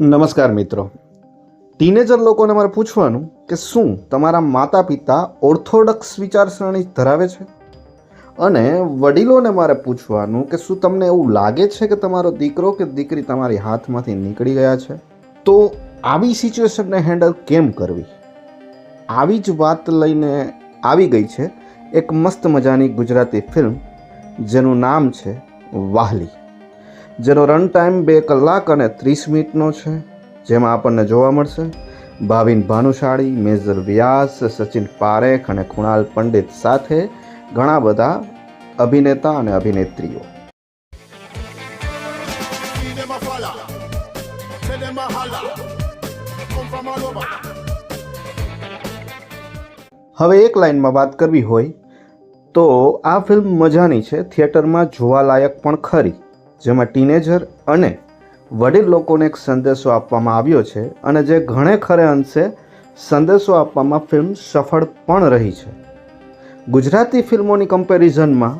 નમસ્કાર મિત્રો. ટીનેજર લોકોને મારે પૂછવાનું કે શું તમારા માતા પિતા ઓર્થોડોક્સ વિચારસરણી ધરાવે છે? અને વડીલોને મારે પૂછવાનું કે શું તમને એવું લાગે છે કે તમારો દીકરો કે દીકરી તમારી હાથમાંથી નીકળી ગયા છે? તો આવી સિચ્યુએશનને હેન્ડલ કેમ કરવી? આવી જ વાત લઈને આવી ગઈ છે એક મસ્ત મજાની ગુજરાતી ફિલ્મ, જેનું નામ છે વાહલી. જેનો રન ટાઈમ બે કલાક અને ત્રીસ મિનિટનો છે જેમાં આપણને જોવા મળશે ભાવિન ભાનુશાળી મેજર વ્યાસ સચિન પારેખ અને કુણાલ પંડિત સાથે ઘણા બધા અભિનેતા અને અભિનેત્રીઓ. હવે એક લાઇનમાં વાત કરવી હોય તો આ ફિલ્મ મજાની છે થિયેટરમાં જોવાલાયક પણ ખરી. જેમાં ટીનેજર અને વડીલ લોકોને એક સંદેશો આપવામાં આવ્યો છે અને જે ઘણે ખરે અંશે સંદેશો આપવામાં ફિલ્મ સફળ પણ રહી છે. ગુજરાતી ફિલ્મોની કમ્પેરિઝનમાં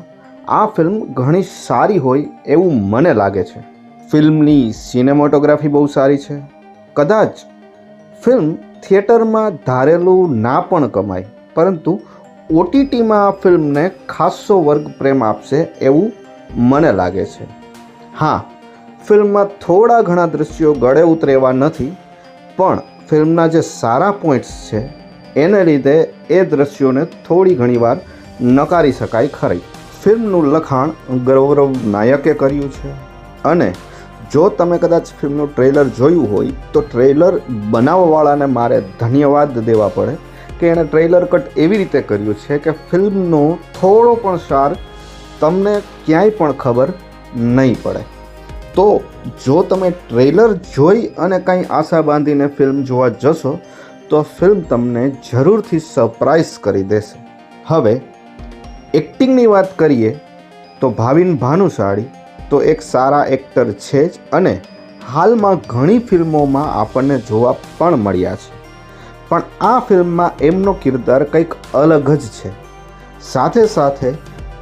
આ ફિલ્મ ઘણી સારી હોય એવું મને લાગે છે. ફિલ્મની સિનેમોટોગ્રાફી બહુ સારી છે. કદાચ ફિલ્મ થિયેટરમાં ધારેલું ના પણ કમાય, પરંતુ ઓટીટીમાં આ ફિલ્મને ખાસો વર્ગ પ્રેમ આપશે એવું મને લાગે છે. હા, ફિલ્મમાં થોડા ઘણા દૃશ્યો ગળે ઉતરેવા નથી, પણ ફિલ્મના જે સારા પોઈન્ટ્સ છે, એને લીધે એ દૃશ્યોને થોડી ઘણીવાર નકારી શકાય ખરી. ફિલ્મનું લખાણ ગૌરવ નાયકે કર્યું છે અને જો તમે કદાચ ફિલ્મનું ટ્રેલર જોયું હોય, તો ટ્રેલર બનાવવાવાળાને મારે ધન્યવાદ દેવા પડે કે એણે ટ્રેલર કટ એવી રીતે કર્યું છે કે ફિલ્મનો થોડો પણ સાર તમને ક્યાંય પણ ખબર નહીં પડે. તો જો તમે ટ્રેલર જોઈ અને કંઈ આશા બાંધીને ફિલ્મ જોવા જશો, તો ફિલ્મ તમને જરૂરથી સરપ્રાઈઝ કરી દેશે. હવે, એક્ટિંગની વાત કરીએ, તો ભાવિન ભાનુશાળી તો એક સારા એક્ટર છે જ અને હાલમાં ઘણી ફિલ્મોમાં આપણને જોવા પણ મળ્યા છે. પણ આ ફિલ્મમાં એમનો કિરદાર કંઈક અલગ જ છે. સાથે સાથે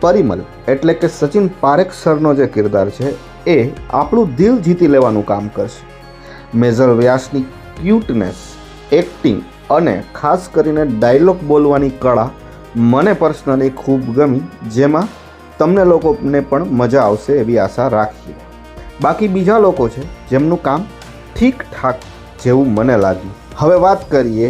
પરિમલ, એટલે કે સચિન પારેખ સરનો જે કિરદાર છે, એ આપણું દિલ જીતી લેવાનું કામ કરશે. મેજર વ્યાસની ક્યુટનેસ, એક્ટિંગ અને ખાસ કરીને ડાયલોગ બોલવાની કળા મને પર્સનલી ખૂબ ગમી, જેમાં તમને લોકોને પણ મજા આવશે એવી આશા રાખીએ. બાકી બીજા લોકો છે, જેમનું કામ ઠીકઠાક જેવું મને લાગ્યું. હવે વાત કરીએ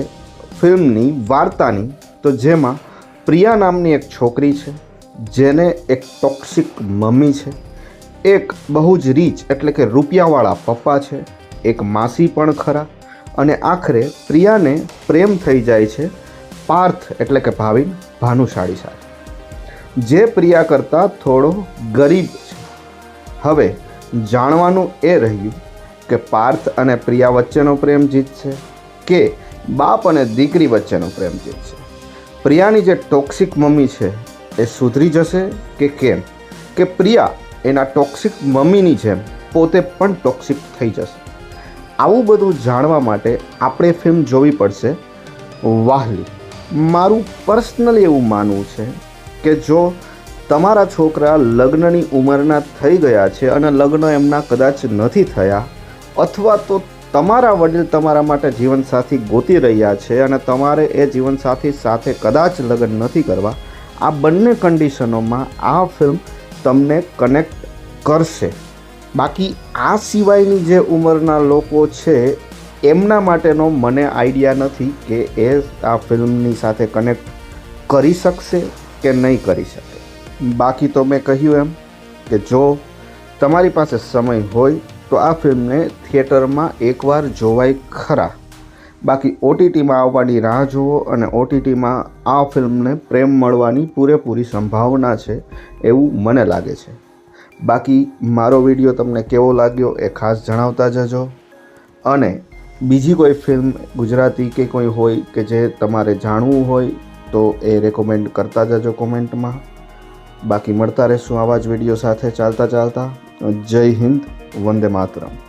ફિલ્મની વાર્તાની, તો જેમાં પ્રિયા નામની એક છોકરી છે જેને એક ટોક્સિક મમ્મી છે, એક બહુ જ રીચ એટલે કે રૂપિયાવાળા પપ્પા છે, એક માસી પણ ખરા અને આખરે પ્રિયાને પ્રેમ થઈ જાય છે પાર્થ એટલે કે ભાવિન ભાનુશાળી સાથે જે પ્રિયા કરતાં થોડો ગરીબ છે. હવે જાણવાનું એ રહ્યું કે પાર્થ અને પ્રિયા વચ્ચેનો પ્રેમ જીતશે કે બાપ અને દીકરી વચ્ચેનો પ્રેમ જીતશે પ્રિયાની જે ટોક્સિક મમ્મી છે એ સુધરી જશે કે કેમ? કે પ્રિયા એના ટોક્સિક મમ્મીની જેમ પોતે પણ ટોક્સિક થઈ જશે. આવું બધું જાણવા માટે આપણે ફિલ્મ જોવી પડશે વાહલી. મારું પર્સનલી એવું માનવું છે કે જો તમારા છોકરા લગ્નની ઉંમરના થઈ ગયા છે અને લગ્ન એમના કદાચ નથી થયા, અથવા તો તમારા વડીલ તમારા માટે જીવનસાથી ગોતી રહ્યા છે અને તમારે એ જીવનસાથી સાથે કદાચ લગ્ન નથી કરવા આ બંને કન્ડિશનોમાં આ ફિલ્મ તમને કનેક્ટ કરશે. બાકી આ સિવાયની જે ઉંમરના લોકો છે, એમના માટેનો મને આઈડિયા નથી કે એ આ ફિલ્મની સાથે કનેક્ટ કરી શકશે કે નહીં કરી શકે. બાકી તો મેં કહ્યું એમ કે જો તમારી પાસે સમય હોય, તો આ ફિલ્મને થિયેટરમાં એકવાર જોવાય ખરા. બાકી ઓટીટીમાં આવવાની રાહ જુઓ અને ઓટીટીમાં આ ફિલ્મને પ્રેમ મળવાની પૂરેપૂરી સંભાવના છે એવું મને લાગે છે. બાકી મારો વીડિયો તમને કેવો લાગ્યો એ ખાસ જણાવતા જજો. અને બીજી કોઈ ફિલ્મ ગુજરાતી કે કોઈ હોય કે જે તમારે જાણવું હોય તો એ રેકોમેન્ડ કરતા જજો કોમેન્ટમાં. બાકી મળતા રહેશું આવા જ વીડિયો સાથે ચાલતા ચાલતા. જય હિન્દ, વંદે માતરમ.